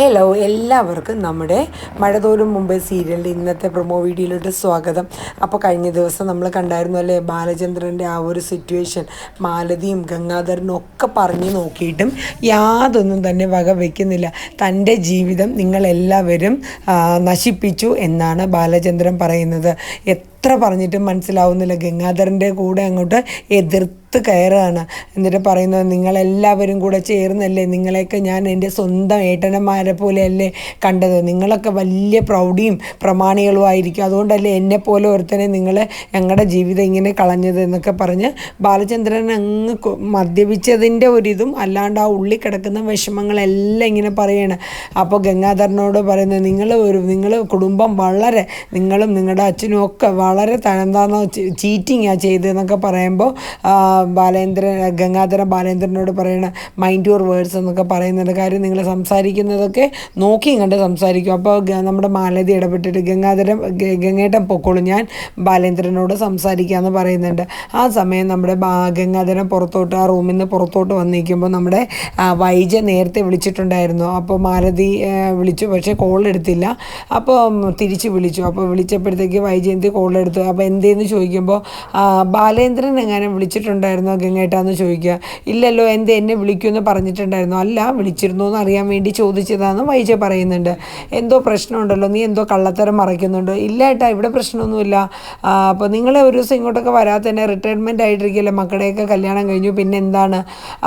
Hello എല്ലാവർക്കും നമ്മുടെ മഴതോലും മുംബൈ സീരിയലിന്റെ ഇന്നത്തെ പ്രൊമോ വീഡിയോയിലോട്ട് സ്വാഗതം. അപ്പോൾ കഴിഞ്ഞ ദിവസം നമ്മൾ കണ്ടായിരുന്നു അല്ലേ ബാലചന്ദ്രന്റെ ആ ഒരു സിറ്റുവേഷൻ മാലതിയും ഗംഗാധരനും ഒക്കെ പറഞ്ഞു നോക്കിയിട്ടും യാതൊന്നും തന്നെ വക വയ്ക്കുന്നില്ല തന്റെ ജീവിതം നിങ്ങളെല്ലാവരും നശിപ്പിച്ചു എന്നാണ് ബാലചന്ദ്രൻ പറയുന്നത്. എത്ര പറഞ്ഞിട്ടും മനസ്സിലാവുന്നില്ല. ഗംഗാധരന്റെ കൂടെ അങ്ങോട്ട് എതിർത്ത് കയറുകയാണ്. എന്നിട്ട് പറയുന്നത് നിങ്ങളെല്ലാവരും കൂടെ ചേർന്നല്ലേ? നിങ്ങളെയൊക്കെ ഞാൻ എന്റെ സ്വന്തം ഏട്ടനന്മാരെ പോലെയല്ലേ കണ്ടത്? നിങ്ങളൊക്കെ വലിയ പ്രൗഢിയും പ്രമാണികളും ആയിരിക്കും. അതുകൊണ്ടല്ലേ എന്നെ പോലെ ഒരുത്തനെ നിങ്ങൾ ഞങ്ങളുടെ ജീവിതം ഇങ്ങനെ കളഞ്ഞത്? എന്നൊക്കെ പറഞ്ഞ് ബാലചന്ദ്രൻ അങ്ങ് മദ്യപിച്ചതിന്റെ ഒരിതും അല്ലാണ്ട് ആ ഉള്ളിൽ കിടക്കുന്ന വിഷമങ്ങളെല്ലാം ഇങ്ങനെ പറയാണ്. അപ്പോൾ ഗംഗാധരനോട് പറയുന്നത് നിങ്ങൾ ഒരു നിങ്ങൾ കുടുംബം വളരെ നിങ്ങളും നിങ്ങളുടെ അച്ഛനും ഒക്കെ വളരെ തനന്താന്ന് ചീറ്റിങ്ങാണ് ചെയ്തതെന്നൊക്കെ പറയുമ്പോൾ ബാലേന്ദ്രൻ ഗംഗാധരൻ ബാലേന്ദ്രനോട് പറയണ മൈൻഡ് യുവർ വേർഡ്സ് എന്നൊക്കെ പറയുന്നുണ്ട് കാര്യം നിങ്ങൾ സംസാരിക്കുന്നതൊക്കെ നോക്കിയും കണ്ട് സംസാരിക്കും. അപ്പോൾ നമ്മുടെ മാലതി ഇടപെട്ടിട്ട് ഗംഗാധരൻ ഗംഗേട്ടൻ പൊക്കോളും ഞാൻ ബാലേന്ദ്രനോട് സംസാരിക്കാമെന്ന് പറയുന്നുണ്ട്. ആ സമയം നമ്മുടെ ഗംഗാധരൻ പുറത്തോട്ട് ആ റൂമിൽ നിന്ന് പുറത്തോട്ട് വന്നിരിക്കുമ്പോൾ നമ്മുടെ വൈജ നേരത്തെ വിളിച്ചിട്ടുണ്ടായിരുന്നു. അപ്പോൾ മാലതി വിളിച്ചു പക്ഷേ കോൾ എടുത്തില്ല. അപ്പോൾ തിരിച്ച് വിളിച്ചു. അപ്പോൾ വിളിച്ചപ്പോഴത്തേക്ക് വൈജയന്തി കോൾ എടുത്തു. അപ്പോൾ എന്തേന്ന് ചോദിക്കുമ്പോൾ ബാലേന്ദ്രൻ എങ്ങാനും എങ്ങനെ വിളിച്ചിട്ടുണ്ടായിരുന്നോ ഗംഗേട്ടാന്ന് ചോദിക്കുക. ഇല്ലല്ലോ എന്ത് എന്നെ വിളിക്കുമെന്ന് പറഞ്ഞിട്ടുണ്ടായിരുന്നോ? അല്ല വിളിച്ചിരുന്നു എന്ന് അറിയാൻ വേണ്ടി ചോദിച്ചതാണെന്ന് വൈജ പറയുന്നുണ്ട്. എന്തോ പ്രശ്നമുണ്ടല്ലോ നീ എന്തോ കള്ളത്തരം മറയ്ക്കുന്നുണ്ട്. ഇല്ല ഏട്ടാ ഇവിടെ പ്രശ്നമൊന്നുമില്ല. അപ്പോൾ നിങ്ങൾ ഒരു ദിവസം ഇങ്ങോട്ടൊക്കെ വരാതെ തന്നെ റിട്ടയർമെന്റ് ആയിട്ടിരിക്കില്ല? മക്കളുടെയൊക്കെ കല്യാണം കഴിഞ്ഞു പിന്നെ എന്താണ്?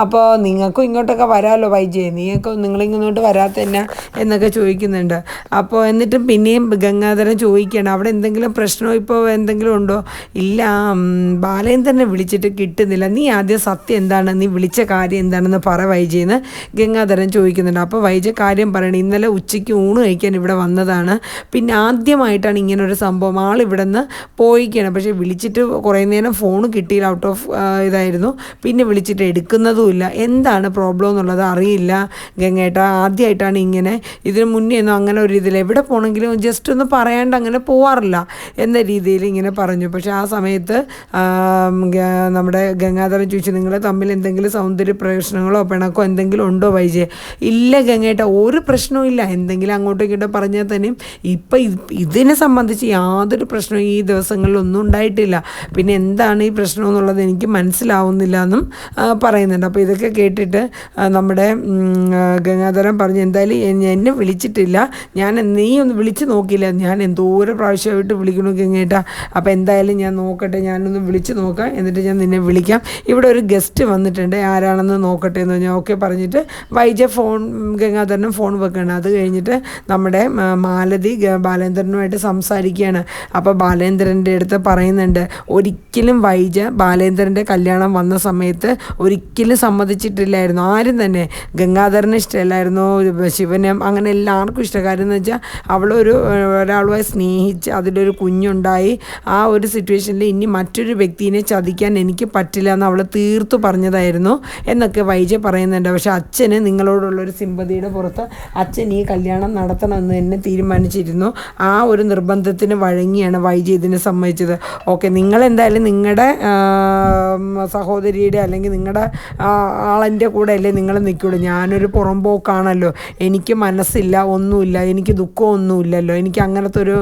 അപ്പോൾ നിങ്ങൾക്കും ഇങ്ങോട്ടൊക്കെ വരാമല്ലോ വൈജയെ നീയൊക്കെ നിങ്ങളിങ്ങോട്ട് വരാതെ തന്നെ എന്നൊക്കെ ചോദിക്കുന്നുണ്ട്. അപ്പോൾ എന്നിട്ടും പിന്നെയും ഗംഗാധരൻ ചോദിക്കുകയാണ് അവിടെ എന്തെങ്കിലും പ്രശ്നമോ? ഇപ്പോൾ എന്തെങ്കിലും ഉണ്ടോ? ഇല്ല ബാലയും തന്നെ വിളിച്ചിട്ട് കിട്ടുന്നില്ല. നീ ആദ്യം സത്യം എന്താണ്? നീ വിളിച്ച കാര്യം എന്താണെന്ന് പറ വൈജയെന്ന് ഗംഗാധരൻ ചോദിക്കുന്നുണ്ട്. അപ്പോൾ വൈജ കാര്യം പറയണം ഇന്നലെ ഉച്ചയ്ക്ക് ഊണ് കഴിക്കാൻ ഇവിടെ വന്നതാണ്. പിന്നെ ആദ്യമായിട്ടാണ് ഇങ്ങനെ ഒരു സംഭവം. ആൾ ഇവിടെ നിന്ന് പോയിക്കാണ്. പക്ഷേ വിളിച്ചിട്ട് കുറേ നേരം ഫോൺ കിട്ടിയില്ല. ഔട്ട് ഓഫ് ഇതായിരുന്നു. പിന്നെ വിളിച്ചിട്ട് എടുക്കുന്നതുമില്ല എന്താണ് പ്രോബ്ലം എന്നുള്ളത് അറിയില്ല. ഗംഗേട്ട ആദ്യമായിട്ടാണ് ഇങ്ങനെ. ഇതിന് മുന്നേ ഒന്നും അങ്ങനെ ഒരു ഇതിൽ എവിടെ പോകണമെങ്കിലും ജസ്റ്റ് ഒന്ന് പറയാണ്ട് അങ്ങനെ പോവാറില്ല. എന്ന രീതിയിൽ ഇങ്ങനെ പറഞ്ഞു. പക്ഷേ ആ സമയത്ത് നമ്മുടെ ഗംഗാധരൻ ചോദിച്ചു നിങ്ങൾ തമ്മിൽ എന്തെങ്കിലും സൗന്ദര്യ പ്രശ്നങ്ങളോ പിണക്കോ എന്തെങ്കിലും ഉണ്ടോ വൈജയ? ഇല്ല ഗംഗേട്ട ഒരു പ്രശ്നവും ഇല്ല. എന്തെങ്കിലും അങ്ങോട്ടും ഇങ്ങോട്ടും പറഞ്ഞാൽ തന്നെയും ഇപ്പം ഇതിനെ സംബന്ധിച്ച് യാതൊരു പ്രശ്നവും ഈ ദിവസങ്ങളിലൊന്നും ഉണ്ടായിട്ടില്ല. പിന്നെ എന്താണ് ഈ പ്രശ്നം എന്നുള്ളത് എനിക്ക് മനസ്സിലാവുന്നില്ല എന്നും പറയുന്നുണ്ട്. അപ്പോൾ ഇതൊക്കെ കേട്ടിട്ട് നമ്മുടെ ഗംഗാധരൻ പറഞ്ഞു എന്തായാലും എന്നെ വിളിച്ചിട്ടില്ല. ഞാൻ നീ ഒന്ന് വിളിച്ച് നോക്കിയില്ല. ഞാൻ എന്തോരം പ്രാവശ്യമായിട്ട് വിളിക്കണു ഗംഗേട്ട. അപ്പോൾ എന്തായാലും ഞാൻ നോക്കട്ടെ. ഞാനൊന്ന് വിളിച്ച് നോക്കാം. എന്നിട്ട് ഞാൻ നിന്നെ വിളിക്കാം. ഇവിടെ ഒരു ഗസ്റ്റ് വന്നിട്ടുണ്ട്. ആരാണെന്ന് നോക്കട്ടെ എന്ന് പറഞ്ഞാൽ ഓക്കെ പറഞ്ഞിട്ട് വൈജ ഫോൺ ഗംഗാധരനും ഫോൺ വെക്കുകയാണ്. അത് കഴിഞ്ഞിട്ട് നമ്മുടെ മാലതി ബാലേന്ദ്രനുമായിട്ട് സംസാരിക്കുകയാണ്. അപ്പോൾ ബാലേന്ദ്രന്റെ അടുത്ത് പറയുന്നുണ്ട് ഒരിക്കലും വൈജ ബാലേന്ദ്രന്റെ കല്യാണം വന്ന സമയത്ത് ഒരിക്കലും സമ്മതിച്ചിട്ടില്ലായിരുന്നു. ആരും തന്നെ. ഗംഗാധരന് ഇഷ്ടമല്ലായിരുന്നു ശിവനും അങ്ങനെ എല്ലാവർക്കും ഇഷ്ടം എന്ന് വെച്ചാൽ അവളൊരു ഒരാളുമായി സ്നേഹിച്ച് അതിലൊരു കുഞ്ഞുണ്ടായി. ആ ഒരു സിറ്റുവേഷനിൽ ഇനി മറ്റൊരു വ്യക്തിനെ ചതിക്കാൻ എനിക്ക് പറ്റില്ല. എന്ന് അവൾ തീർത്തു പറഞ്ഞതായിരുന്നു എന്നൊക്കെ വൈജ പറയുന്നുണ്ട്. പക്ഷെ അച്ഛന് നിങ്ങളോടുള്ളൊരു സിമ്പതിയുടെ പുറത്ത് അച്ഛൻ ഈ കല്യാണം നടത്തണമെന്ന് തന്നെ തീരുമാനിച്ചിരുന്നു. ആ ഒരു നിർബന്ധത്തിന് വഴങ്ങിയാണ് വൈജ ഇതിനെ സമ്മതിച്ചത്. ഓക്കെ നിങ്ങളെന്തായാലും നിങ്ങളുടെ സഹോദരിയുടെ അല്ലെങ്കിൽ നിങ്ങളുടെ ആളന്റെ കൂടെ അല്ലേ നിങ്ങൾ നിൽക്കുള്ളൂ. ഞാനൊരു പുറംപോക്കാണല്ലോ. എനിക്ക് മനസ്സില്ല ഒന്നുമില്ല. എനിക്ക് ദുഃഖമൊന്നുമില്ലല്ലോ എനിക്ക് അങ്ങനത്തെ ഒരു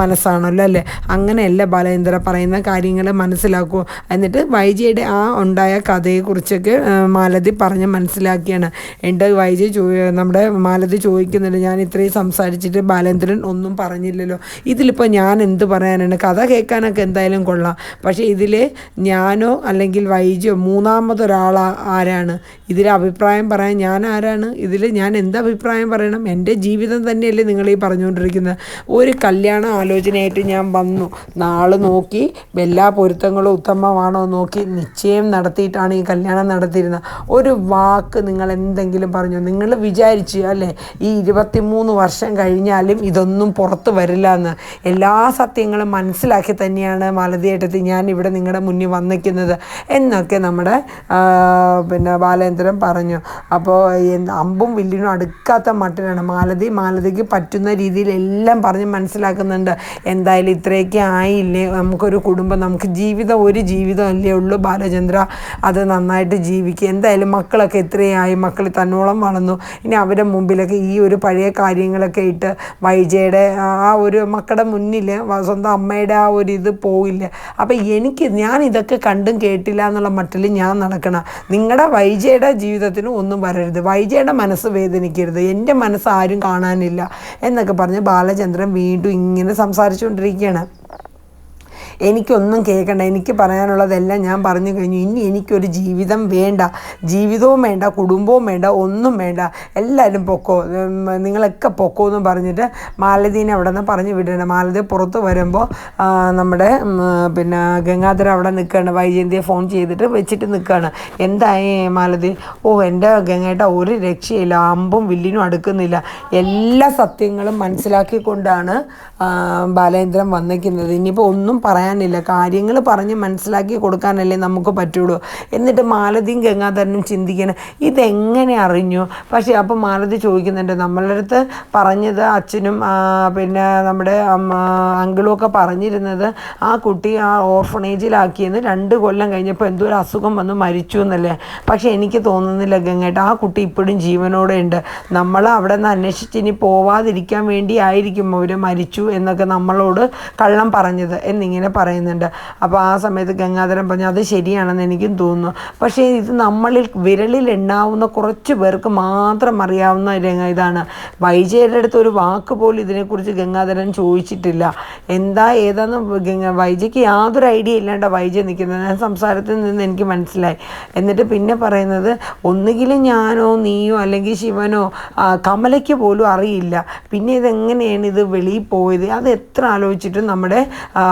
മനസ്സാണല്ലോ അല്ലേ? അങ്ങനെയല്ല ബാലേന്ദ്ര പറയുന്ന കാര്യങ്ങൾ മനസ്സിലാക്കൂ. എന്നിട്ട് വൈജയുടെ ആ ഉണ്ടായ കഥയെക്കുറിച്ചൊക്കെ മാലതി പറഞ്ഞ് മനസ്സിലാക്കിയാണ്. എന്റെ വൈജി ചോ നമ്മുടെ മാലതി ചോദിക്കുന്നുണ്ട് ഞാൻ ഇത്രയും സംസാരിച്ചിട്ട് ബാലേന്ദ്രൻ ഒന്നും പറഞ്ഞില്ലല്ലോ. ഇതിലിപ്പോൾ ഞാൻ എന്ത് പറയാനാണ്? കഥ കേൾക്കാനൊക്കെ എന്തായാലും കൊള്ളാം. പക്ഷേ ഇതിൽ ഞാനോ അല്ലെങ്കിൽ വൈജയോ മൂന്നാമതൊരാൾ ആരാണ്? ഇതിൽ അഭിപ്രായം പറയാൻ ഞാൻ ആരാണ്? ഇതിൽ ഞാൻ എന്ത് അഭിപ്രായം പറയണം? എന്റെ ജീവിതം തന്നെയല്ലേ നിങ്ങൾ ഈ പറഞ്ഞുകൊണ്ടിരിക്കുന്നത്. ഒരു കല്യാണ ആലോചനയായിട്ട് ഞാൻ വന്നു. നാൾ നോക്കി എല്ലാ പൊരുത്തങ്ങളും ഉത്തമമാണോ നോക്കി നിശ്ചയം നടത്തിയിട്ടാണ് ഈ കല്യാണം നടത്തിയിരുന്നത്. ഒരു വാക്ക് നിങ്ങൾ എന്തെങ്കിലും പറഞ്ഞു നിങ്ങൾ വിചാരിച്ചു അല്ലേ ഈ ഇരുപത്തിമൂന്ന് വർഷം കഴിഞ്ഞാലും ഇതൊന്നും പുറത്ത് വരില്ല എന്ന്. എല്ലാ സത്യങ്ങളും മനസ്സിലാക്കി തന്നെയാണ് മാലതിയേട്ടത്തി ഞാൻ ഇവിടെ നിങ്ങളുടെ മുന്നിൽ വന്നിരിക്കുന്നത് എന്നൊക്കെ നമ്മുടെ പിന്നെ ബാലേന്ദ്രൻ പറഞ്ഞു. അപ്പോൾ അമ്പും വില്ലിനും അടുക്കാത്ത മട്ടിലാണ്. മാലതി മാലതിക്ക് പറ്റുന്ന രീതിയിൽ എല്ലാം പറഞ്ഞ് മനസ്സിലാക്കുന്നുണ്ട്. എന്തായാലും ഇത്രയൊക്കെ ആയില്ലേ നമുക്കൊരു കുടുംബം നമുക്ക് ജീവിതം ഒരു ജീവിതം അല്ലേ ഉള്ളൂ. ബാലചന്ദ്ര അത് നന്നായിട്ട് ജീവിക്കുക. എന്തായാലും മക്കളൊക്കെ എത്രയായി മക്കൾ തന്നോളം വളർന്നു. ഇനി അവരുടെ മുമ്പിലൊക്കെ ഈ ഒരു പഴയ കാര്യങ്ങളൊക്കെ ഇട്ട് വൈജയുടെ ആ ഒരു മക്കളുടെ മുന്നിൽ സ്വന്തം അമ്മയുടെ ആ ഒരു ഇത് പോവില്ല. അപ്പം എനിക്ക് ഞാൻ ഇതൊക്കെ കണ്ടും കേട്ടില്ല എന്നുള്ള മട്ടിൽ ഞാൻ നടക്കണം. നിങ്ങളുടെ വൈജയുടെ ജീവിതത്തിന് ഒന്നും വരരുത്. വൈജയുടെ മനസ്സ് വേദനിക്കരുത്. എന്റെ മനസ്സ് ആരും കാണാനില്ല എന്നൊക്കെ പറഞ്ഞ് ബാലചന്ദ്രൻ വീണ്ടും ഇങ്ങനെ സംസാരിച്ചുകൊണ്ടിരിക്കുകയാണ്. എനിക്കൊന്നും കേൾക്കണ്ട എനിക്ക് പറയാനുള്ളതെല്ലാം ഞാൻ പറഞ്ഞു കഴിഞ്ഞു. ഇനി എനിക്കൊരു ജീവിതം വേണ്ട ജീവിതവും വേണ്ട കുടുംബവും വേണ്ട ഒന്നും വേണ്ട. എല്ലാവരും പൊക്കോ നിങ്ങളൊക്കെ പൊക്കോ എന്ന് പറഞ്ഞിട്ട് മാലതീനെ അവിടെ നിന്ന് പറഞ്ഞു വിടണം മാലതി പുറത്ത് വരുമ്പോൾ നമ്മുടെ പിന്നെ ഗംഗാധര അവിടെ നിൽക്കുകയാണ്. വൈജയന്തിയെ ഫോൺ ചെയ്തിട്ട് വെച്ചിട്ട് നിൽക്കുകയാണ്. എന്തായി മാലതി? ഓ എന്റെ ഗംഗേട്ട ഒരു രക്ഷയില്ല. അമ്പും വില്ലിനും അടുക്കുന്നില്ല. എല്ലാ സത്യങ്ങളും മനസ്സിലാക്കിക്കൊണ്ടാണ് ബാലേന്ദ്രൻ വന്നിരിക്കുന്നത്. ഇനിയിപ്പോൾ ഒന്നും പറയാനില്ല. കാര്യങ്ങൾ പറഞ്ഞ് മനസ്സിലാക്കി കൊടുക്കാനല്ലേ നമുക്ക് പറ്റുള്ളൂ. എന്നിട്ട് മാലതിയും ഗംഗാധരനും ചിന്തിക്കണം ഇതെങ്ങനെ അറിഞ്ഞു? പക്ഷേ അപ്പോൾ മാലതി ചോദിക്കുന്നുണ്ട് നമ്മളുടെ അടുത്ത് പറഞ്ഞത് അച്ഛനും പിന്നെ നമ്മുടെ അങ്കിളും ഒക്കെ പറഞ്ഞിരുന്നത് ആ കുട്ടി ആ ഓർഫണേജിലാക്കിയെന്ന് രണ്ട് കൊല്ലം കഴിഞ്ഞപ്പോൾ എന്തോ ഒരു അസുഖം വന്ന് മരിച്ചു എന്നല്ലേ? പക്ഷേ എനിക്ക് തോന്നുന്നില്ല ഗംഗേട്ട ആ കുട്ടി ഇപ്പോഴും ജീവനോടെ ഉണ്ട്. നമ്മൾ അവിടെ നിന്ന് അന്വേഷിച്ച് ഇനി പോവാതിരിക്കാൻ വേണ്ടി ആയിരിക്കും അവർ മരിച്ചു എന്നൊക്കെ നമ്മളോട് കള്ളം പറഞ്ഞത് എന്നിങ്ങനെ പറയുന്നുണ്ട്. അപ്പോൾ ആ സമയത്ത് ഗംഗാധരൻ പറഞ്ഞു അത് ശരിയാണെന്ന് എനിക്കും തോന്നുന്നു. പക്ഷേ ഇത് നമ്മളിൽ വിരലിൽ എണ്ണാവുന്ന കുറച്ച് പേർക്ക് മാത്രം അറിയാവുന്ന രംഗ ഇതാണ്. വൈജയുടെ അടുത്ത് ഒരു വാക്ക് പോലും ഇതിനെക്കുറിച്ച് ഗംഗാധരൻ ചോദിച്ചിട്ടില്ല. എന്താ ഏതാന്ന് വൈജയ്ക്ക് യാതൊരു ഐഡിയ ഇല്ലാണ്ട് വൈജ നിൽക്കുന്നത്. സംസാരത്തിൽ നിന്ന് എനിക്ക് മനസ്സിലായി. എന്നിട്ട് പിന്നെ പറയുന്നത് ഒന്നുകിലും ഞാനോ നീയോ അല്ലെങ്കിൽ ശിവനോ കമലയ്ക്ക് പോലും അറിയില്ല. പിന്നെ ഇതെങ്ങനെയാണ് ഇത് വെളിയിൽ പോയത്? അത് എത്ര ആലോചിച്ചിട്ടും നമ്മുടെ ആ,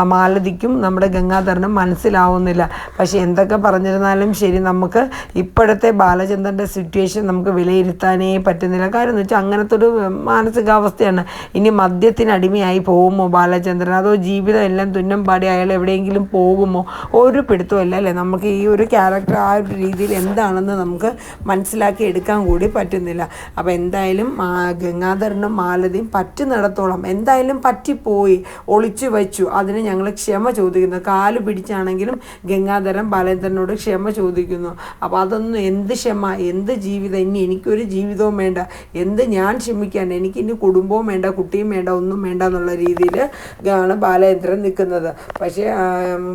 മാലതിക്കും നമ്മുടെ ഗംഗാധരനും മനസ്സിലാവുന്നില്ല. പക്ഷെ എന്തൊക്കെ പറഞ്ഞിരുന്നാലും ശരി നമുക്ക് ഇപ്പോഴത്തെ ബാലചന്ദ്രന്റെ സിറ്റുവേഷൻ നമുക്ക് വിലയിരുത്താനേ പറ്റുന്നില്ല. കാര്യം എന്ന് വെച്ചാൽ അങ്ങനത്തെ ഒരു മാനസികാവസ്ഥയാണ്. ഇനി മദ്യത്തിന് അടിമയായി പോകുമോ ബാലചന്ദ്രൻ? അതോ ജീവിതം എല്ലാം തുന്നം പാടി അയാൾ എവിടെയെങ്കിലും പോകുമോ? ഒരു പിടുത്തമല്ല അല്ലേ? നമുക്ക് ഈ ഒരു ക്യാരക്ടർ ആ ഒരു രീതിയിൽ എന്താണെന്ന് നമുക്ക് മനസ്സിലാക്കി എടുക്കാൻ കൂടി പറ്റുന്നില്ല. അപ്പോൾ എന്തായാലും ഗംഗാധരനും മാലതിയും പറ്റുന്നിടത്തോളം എന്തായാലും പറ്റിപ്പോയി ഒളിച്ചു വച്ചു. അതിന് ഞങ്ങൾ ക്ഷമ ചോദിക്കുന്നു. കാൽ പിടിച്ചാണെങ്കിലും ഗംഗാധരൻ ബാലേന്ദ്രനോട് ക്ഷമ ചോദിക്കുന്നു. അപ്പോൾ അതൊന്നും എന്ത് ക്ഷമ എന്ത് ജീവിതം? ഇനി എനിക്കൊരു ജീവിതവും വേണ്ട. എന്ത് ഞാൻ ക്ഷമിക്കാൻ? എനിക്ക് ഇനി കുടുംബവും വേണ്ട കുട്ടിയും വേണ്ട ഒന്നും വേണ്ട എന്നുള്ള രീതിയിൽ ആണ് ബാലേന്ദ്രൻ നിൽക്കുന്നത്. പക്ഷേ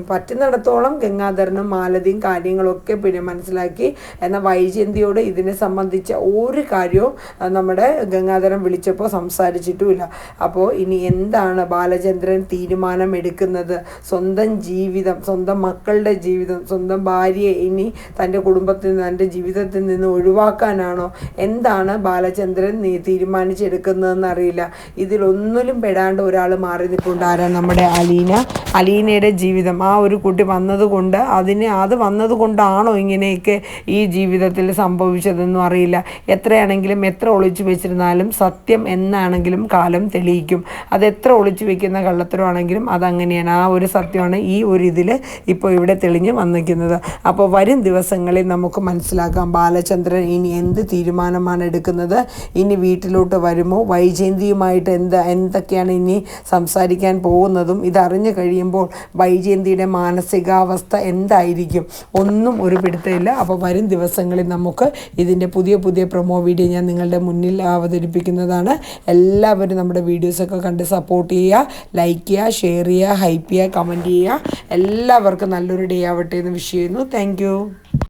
പറ്റുന്നിടത്തോളം ഗംഗാധരനും മാലതിയും കാര്യങ്ങളൊക്കെ പിന്നെ മനസ്സിലാക്കി എന്നാൽ വൈജയന്തിയോട് ഇതിനെ സംബന്ധിച്ച ഒരു കാര്യവും നമ്മുടെ ഗംഗാധരൻ വിളിച്ചപ്പോൾ സംസാരിച്ചിട്ടുമില്ല. അപ്പോൾ ഇനി എന്താണ് ബാലചന്ദ്രൻ തീരുമാനം എടുക്കുന്നത് സ്വന്തം ജീവിതം സ്വന്തം മക്കളുടെ ജീവിതം സ്വന്തം ഭാര്യയെ ഇനി തന്റെ കുടുംബത്തിൽ നിന്ന് തന്റെ ജീവിതത്തിൽ നിന്ന് ഒഴിവാക്കാനാണോ? എന്താണ് ബാലചന്ദ്രൻ നീ തീരുമാനിച്ചെടുക്കുന്നതെന്ന് അറിയില്ല ഇതിലൊന്നിലും പെടാണ്ട് ഒരാൾ മാറി നിൽപ്പുണ്ട്. നമ്മുടെ അലീന? അലീനയുടെ ജീവിതം. ആ ഒരു കുട്ടി വന്നതുകൊണ്ട് അതിന് അത് വന്നതുകൊണ്ടാണോ ഇങ്ങനെയൊക്കെ ഈ ജീവിതത്തിൽ സംഭവിച്ചതെന്നും അറിയില്ല. എത്രയാണെങ്കിലും എത്ര ഒളിച്ചു വെച്ചിരുന്നാലും സത്യം എന്നാണെങ്കിലും കാലം തെളിയിക്കും. അത് എത്ര ഒളിച്ചു വെക്കുന്ന കള്ളത്തരമാണെങ്കിലും അതങ്ങനെയാണ്. ആ ഒരു സത്യമാണ് ഈ ഒരു ഇതിൽ ഇപ്പോൾ ഇവിടെ തെളിഞ്ഞ് വന്നിരിക്കുന്നത്. അപ്പോൾ വരും ദിവസങ്ങളിൽ നമുക്ക് മനസ്സിലാക്കാം ബാലചന്ദ്രൻ ഇനി എന്ത് തീരുമാനമാണ് എടുക്കുന്നത്? ഇനി വീട്ടിലോട്ട് വരുമോ? വൈജയന്തിയുമായിട്ട് എന്താ എന്തൊക്കെയാണ് ഇനി സംസാരിക്കാൻ പോകുന്നതും? ഇതറിഞ്ഞു കഴിയുമ്പോൾ വൈജയന്തിയുടെ മാനസികാവസ്ഥ എന്തായിരിക്കും? ഒന്നും ഒരു പിടുത്തമില്ല. അപ്പോൾ വരും ദിവസങ്ങളിൽ നമുക്ക് ഇതിന്റെ പുതിയ പുതിയ പ്രൊമോ വീഡിയോ ഞാൻ നിങ്ങളുടെ മുന്നിൽ അവതരിപ്പിക്കുന്നതാണ്. എല്ലാവരും നമ്മുടെ വീഡിയോസൊക്കെ കണ്ട് സപ്പോർട്ട് ചെയ്യുക ലൈക്ക് ചെയ്യുക ഷെയർ ചെയ്യുക ഹൈപ്പ് ചെയ്യുക. കമന്റ് ചെയ്യുക. എല്ലാവർക്കും നല്ലൊരു ഡേ ആവട്ടെ എന്ന് വിഷ് ചെയ്യുന്നു. താങ്ക്